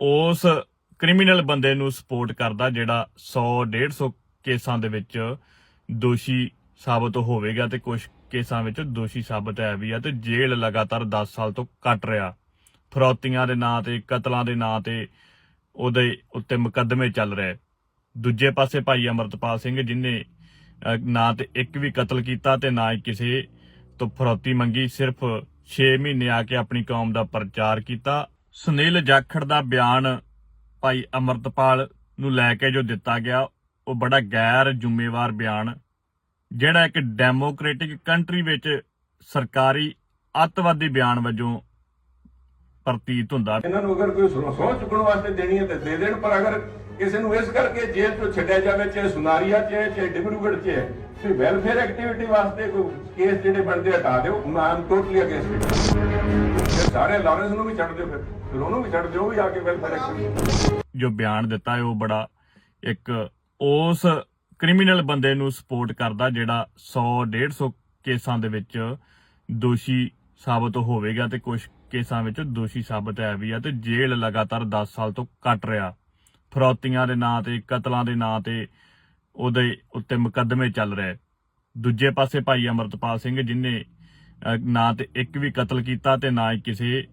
ਉਸ ਕ੍ਰਿਮੀਨਲ ਬੰਦੇ ਨੂੰ ਸਪੋਰਟ ਕਰਦਾ ਜਿਹੜਾ 100 150 ਕੇਸਾਂ ਦੇ ਵਿੱਚ ਦੋਸ਼ੀ ਸਾਬਤ ਹੋਵੇਗਾ ਤੇ ਕੁਝ ਕੇਸਾਂ ਵਿੱਚ ਦੋਸ਼ੀ ਸਾਬਤ ਹੈ ਵੀ ਆ ਤੇ ਜੇਲ੍ਹ ਲਗਾਤਾਰ 10 ਸਾਲ ਤੋਂ ਕੱਟ ਰਿਹਾ। ਫਰੌਤੀਆਂ ਦੇ ਨਾਂ ਤੇ, ਕਤਲਾਂ ਦੇ ਨਾਂ ਤੇ ਉਹਦੇ ਉੱਤੇ ਮੁਕੱਦਮੇ ਚੱਲ ਰਹੇ। ਦੂਜੇ ਪਾਸੇ ਭਾਈ ਅਮਰਤਪਾਲ ਸਿੰਘ ਜਿਨੇ ਨਾ ਤੇ ਇੱਕ ਵੀ ਕਤਲ ਕੀਤਾ ਤੇ ਨਾ ਹੀ ਕਿਸੇ ਤੋਂ ਫਰੌਤੀ ਮੰਗੀ, ਸਿਰਫ 6 ਮਹੀਨੇ ਆ ਕੇ ਆਪਣੀ ਕੌਮ ਦਾ ਪ੍ਰਚਾਰ ਕੀਤਾ। ਸੁਨੀਲ ਜਾਖੜ ਦਾ ਬਿਆਨ ਭਾਈ ਅਮਰਤਪਾਲ ਨੂੰ ਲੈ ਕੇ ਜੋ ਦਿੱਤਾ ਗਿਆ, ਉਹ ਬੜਾ ਗੈਰ ਜ਼ਿੰਮੇਵਾਰ ਬਿਆਨ, ਜਿਹੜਾ ਇੱਕ ਡੈਮੋਕ੍ਰੈਟਿਕ ਕੰਟਰੀ ਵਿੱਚ ਸਰਕਾਰੀ ਅੱਤਵਾਦੀ ਬਿਆਨ ਵਜੋਂ ਪ੍ਰਤੀਤ ਹੁੰਦਾ। ਇਹਨਾਂ ਨੂੰ ਅਗਰ ਕੋਈ ਸਹੁੰ ਚੁੱਕਣ ਵਾਸਤੇ ਦੇਣੀ ਹੈ ਤੇ ਦੇ ਦੇਣ, ਪਰ ਅਗਰ ਕਿਸੇ ਨੂੰ ਇਸ ਕਰਕੇ ਜੇਲ੍ਹ ਤੋਂ ਛੱਡਿਆ ਜਾਵੇ, ਚਾਹੇ ਸੁਨਾਰੀਆ ਚ ਹੈ, ਚਾਹੇ ਡਿਬਰੂਗੜ੍ਹ ਚ ਹੈ, ਤੇ ਵੈਲਫੇਅਰ ਐਕਟੀਵਿਟੀ ਵਾਸਤੇ ਕੋਈ ਕੇਸ ਜਿਹੜੇ ਬਣਦੇ ਹਟਾ ਦਿਓ ਮੈਂ ਆਮ ਟੋਟਲੀ ਅਗੇਂਸਟ ਇਟ ਫਿਰ ਲਾਰੈਂਸ ਨੂੰ ਵੀ ਛੱਡ ਦਿਓ ਫਿਰ। ਫਿਰ ਉਹਨੂੰ ਵੀ ਛੱਡ ਦਿਓ, ਉਹ ਵੀ ਆ ਕੇ ਵੈਲਫੇਅਰ ਐਕਟੀਵਿਟੀ ਜੋ ਬਿਆਨ ਦਿੱਤਾ ਹੈ, ਉਹ ਬੜਾ ਇੱਕ ਉਸ ਕ੍ਰਿਮੀਨਲ ਬੰਦੇ ਨੂੰ ਸਪੋਰਟ ਕਰਦਾ ਜਿਹੜਾ 100 150 ਕੇਸਾਂ ਦੇ ਵਿੱਚ ਦੋਸ਼ੀ ਸਾਬਤ ਹੋਵੇਗਾ ਤੇ ਕੁਝ ਕੇਸਾਂ ਵਿੱਚ ਦੋਸ਼ੀ ਸਾਬਤ ਹੈ ਵੀ ਆ ਤੇ ਜੇਲ੍ਹ ਲਗਾਤਾਰ 10 ਸਾਲ ਤੋਂ ਕੱਟ ਰਿਹਾ। ਫਰੌਤੀਆਂ ਦੇ ਨਾਂ ਤੇ, ਕਤਲਾਂ ਦੇ ਨਾਂ ਤੇ ਉਹਦੇ ਉੱਤੇ ਮੁਕੱਦਮੇ ਚੱਲ ਰਹੇ। ਦੂਜੇ ਪਾਸੇ ਭਾਈ ਅਮਰਤਪਾਲ ਸਿੰਘ, ਜਿਨੇ ਨਾ ਤੇ ਇੱਕ ਵੀ ਕਤਲ ਕੀਤਾ ਤੇ ਨਾ ਹੀ ਕਿਸੇ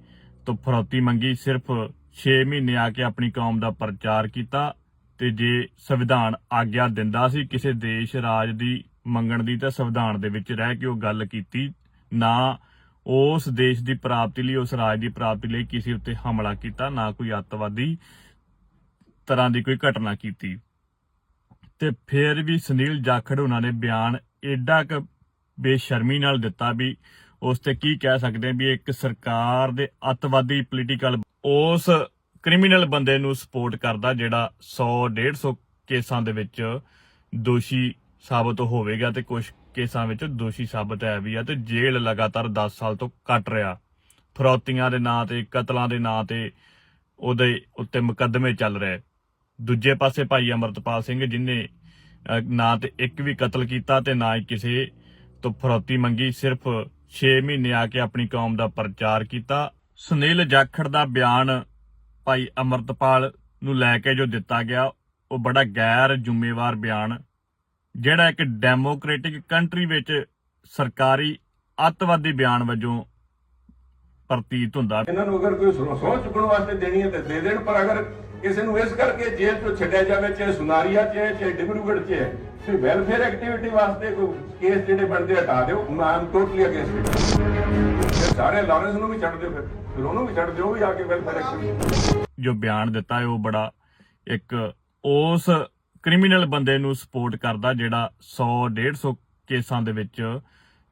ਤੋਂ ਫਰੋਤੀ ਮੰਗੀ। ਸਿਰਫ 6 ਮਹੀਨੇ ਆ ਕੇ ਆਪਣੀ ਕੌਮ ਦਾ ਪ੍ਰਚਾਰ ਕੀਤਾ ਤੇ ਜੇ ਸੰਵਿਧਾਨ ਆਗਿਆ ਦਿੰਦਾ ਸੀ ਕਿਸੇ ਦੇਸ਼ ਰਾਜ ਦੀ ਮੰਗਣ ਦੀ ਤਾਂ ਸੰਵਿਧਾਨ ਦੇ ਵਿੱਚ ਰਹਿ ਕੇ ਉਹ ਗੱਲ ਕੀਤੀ। ਨਾ ਉਸ ਦੇਸ਼ ਦੀ ਪ੍ਰਾਪਤੀ ਲਈ, ਉਸ ਰਾਜ ਦੀ ਪ੍ਰਾਪਤੀ ਲਈ ਕਿਸੇ ਉੱਤੇ ਹਮਲਾ ਕੀਤਾ, ਨਾ ਕੋਈ ਅੱਤਵਾਦੀ ਤਰ੍ਹਾਂ ਦੀ ਕੋਈ ਘਟਨਾ ਕੀਤੀ। ਤੇ ਫਿਰ ਵੀ ਸੁਨੀਲ ਜਾਖੜ ਉਹਨਾਂ ਨੇ ਬਿਆਨ ਐਡਾ ਕ ਬੇਸ਼ਰਮੀ ਨਾਲ ਦਿੱਤਾ ਵੀ ਉਸ ਤੇ ਕੀ ਕਹਿ ਸਕਦੇ ਹਾਂ ਵੀ ਇੱਕ ਸਰਕਾਰ ਦੇ ਅੱਤਵਾਦੀ ਪੋਲੀਟੀਕਲ ਉਸ ਕ੍ਰਿਮੀਨਲ ਬੰਦੇ ਨੂੰ ਸਪੋਰਟ ਕਰਦਾ ਜਿਹੜਾ 100 150 ਕੇਸਾਂ ਦੇ ਵਿੱਚ ਦੋਸ਼ੀ ਸਾਬਤ ਹੋਵੇਗਾ ਤੇ ਕੁਝ ਕੇਸਾਂ ਵਿੱਚ ਦੋਸ਼ੀ ਸਾਬਤ ਹੈ ਵੀ ਆ ਤੇ ਜੇਲ੍ਹ ਲਗਾਤਾਰ 10 ਸਾਲ ਤੋਂ ਕੱਟ ਰਿਹਾ। ਫਰੌਤੀਆਂ ਦੇ ਨਾਂ ਤੇ, ਕਤਲਾਂ ਦੇ ਨਾਂ ਤੇ ਉਹਦੇ ਉੱਤੇ ਮੁਕੱਦਮੇ ਚੱਲ ਰਹੇ। ਦੂਜੇ ਪਾਸੇ ਭਾਈ ਅਮਰਤਪਾਲ ਸਿੰਘ ਜਿਨੇ ਨਾ ਤੇ ਇੱਕ ਵੀ ਕਤਲ ਕੀਤਾ ਤੇ ਨਾ ਹੀ ਕਿਸੇ ਤੋਂ ਫਰੌਤੀ ਮੰਗੀ ਸਿਰਫ 6 ਮਹੀਨੇ ਆ ਕੇ ਆਪਣੀ ਕੌਮ ਦਾ ਪ੍ਰਚਾਰ ਕੀਤਾ। ਸੁਨੀਲ ਜਾਖੜ ਦਾ ਬਿਆਨ ਭਾਈ ਅਮਰਤਪਾਲ ਨੂੰ ਲੈ ਕੇ ਜੋ ਦਿੱਤਾ ਗਿਆ, ਉਹ ਬੜਾ ਗੈਰ ਜ਼ਿੰਮੇਵਾਰ ਬਿਆਨ। ਜਿਹੜਾ ਇੱਕ ਡੈਮੋਕ੍ਰੈਟਿਕ ਕੰਟਰੀ ਵਿੱਚ ਸਰਕਾਰੀ ਅੱਤਵਾਦੀ ਬਿਆਨ ਵਜੋਂ ਪ੍ਰਤੀਤ ਹੁੰਦਾ। ਇਹਨਾਂ ਨੂੰ ਅਗਰ ਕੋਈ ਸਹੁੰ ਚੁੱਕਣ ਵਾਸਤੇ ਦੇਣੀ ਹੈ ਤੇ ਦੇ ਦੇਣ, ਪਰ ਅਗਰ ਕਿਸੇ ਨੂੰ ਇਸ ਕਰਕੇ ਜੇਲ੍ਹ ਤੋਂ ਛੱਡਿਆ ਜਾਵੇ, ਚਾਹੇ ਸੁਨਾਰੀਆ ਚ ਹੈ, ਚਾਹੇ ਡਿਬਰੂਗੜ੍ਹ ਚ ਹੈ ਤੇ ਵੈਲਫੇਅਰ ਐਕਟੀਵਿਟੀ ਵਾਸਤੇ ਕੋਈ ਕੇਸ ਜਿਹੜੇ ਬਣਦੇ ਹਟਾ ਦਿਓ ਮੈਂ ਆਮ ਟੋਟਲੀ ਅਗੇਂਸਟ ਇਟ ਸਾਰੇ ਲਾਰੈਂਸ ਨੂੰ ਵੀ ਛੱਡ ਦਿਓ, ਫਿਰ ਫਿਰ ਉਹਨੂੰ ਵੀ ਛੱਡ ਦਿਓ ਵੀ ਆ ਕੇ ਵੈਲਫੇਅਰ ਐਕਟੀਵਿਟੀ ਜੋ ਬਿਆਨ ਦਿੱਤਾ ਹੈ, ਉਹ ਬੜਾ ਇੱਕ ਉਸ ਕ੍ਰਿਮੀਨਲ ਬੰਦੇ ਨੂੰ ਸਪੋਰਟ ਕਰਦਾ, ਜਿਹੜਾ 100 150 ਕੇਸਾਂ ਦੇ ਵਿੱਚ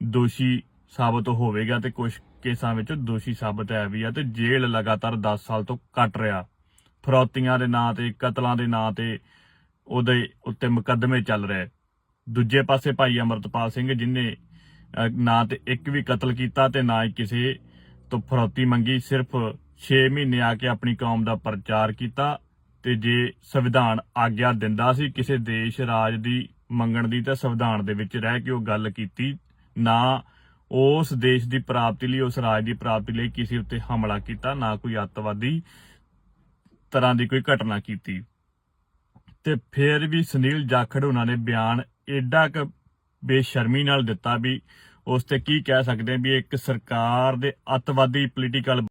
ਦੋਸ਼ੀ ਸਾਬਤ ਹੋਵੇਗਾ ਤੇ ਕੁਝ ਕੇਸਾਂ ਵਿੱਚ ਦੋਸ਼ੀ ਸਾਬਤ ਹੈ ਵੀ ਆ, ਤੇ ਜੇਲ੍ਹ ਲਗਾਤਾਰ 10 ਸਾਲ ਤੋਂ ਕੱਟ ਰਿਹਾ। ਫਰੌਤੀਆਂ ਦੇ ਨਾਂ ਤੇ, ਕਤਲਾਂ ਦੇ ਨਾਂ ਤੇ ਉਹਦੇ ਉੱਤੇ ਮੁਕੱਦਮੇ ਚੱਲ ਰਹੇ। ਦੂਜੇ ਪਾਸੇ ਭਾਈ ਅਮਰਤਪਾਲ ਸਿੰਘ ਜਿਨੇ ਨਾ ਤੇ ਇੱਕ ਵੀ ਕਤਲ ਕੀਤਾ ਤੇ ਨਾ ਹੀ ਕਿਸੇ ਤੋਂ ਫਰੌਤੀ ਮੰਗੀ, ਸਿਰਫ 6 ਮਹੀਨੇ ਆ ਕੇ ਆਪਣੀ ਕੌਮ ਦਾ ਪ੍ਰਚਾਰ ਕੀਤਾ ਤੇ ਜੇ ਸੰਵਿਧਾਨ ਆਗਿਆ ਦਿੰਦਾ ਸੀ, ਕਿਸੇ ਦੇਸ਼ ਰਾਜ ਦੀ ਮੰਗਣ ਦੀ ਤਾਂ ਸੰਵਿਧਾਨ ਦੇ ਵਿੱਚ ਰਹਿ ਕੇ ਉਹ ਗੱਲ ਕੀਤੀ। ਨਾ ਉਸ ਦੇਸ਼ ਦੀ ਪ੍ਰਾਪਤੀ ਲਈ, ਉਸ ਰਾਜ ਦੀ ਪ੍ਰਾਪਤੀ ਲਈ ਕਿਸੇ ਉੱਤੇ ਹਮਲਾ ਕੀਤਾ, ਨਾ ਕੋਈ ਅੱਤਵਾਦੀ। ਤਰ੍ਹਾਂ ਦੀ ਕੋਈ ਘਟਨਾ ਕੀਤੀ। ਤੇ ਫਿਰ ਵੀ ਸੁਨੀਲ ਜਾਖੜ ਉਹਨਾਂ ਨੇ ਬਿਆਨ ਐਡਾ ਕ ਬੇਸ਼ਰਮੀ ਨਾਲ ਦਿੱਤਾ ਵੀ ਉਸ ਤੇ ਕੀ ਕਹਿ ਸਕਦੇ ਵੀ ਇੱਕ ਸਰਕਾਰ ਦੇ ਅੱਤਵਾਦੀ ਪੋਲੀਟੀਕਲ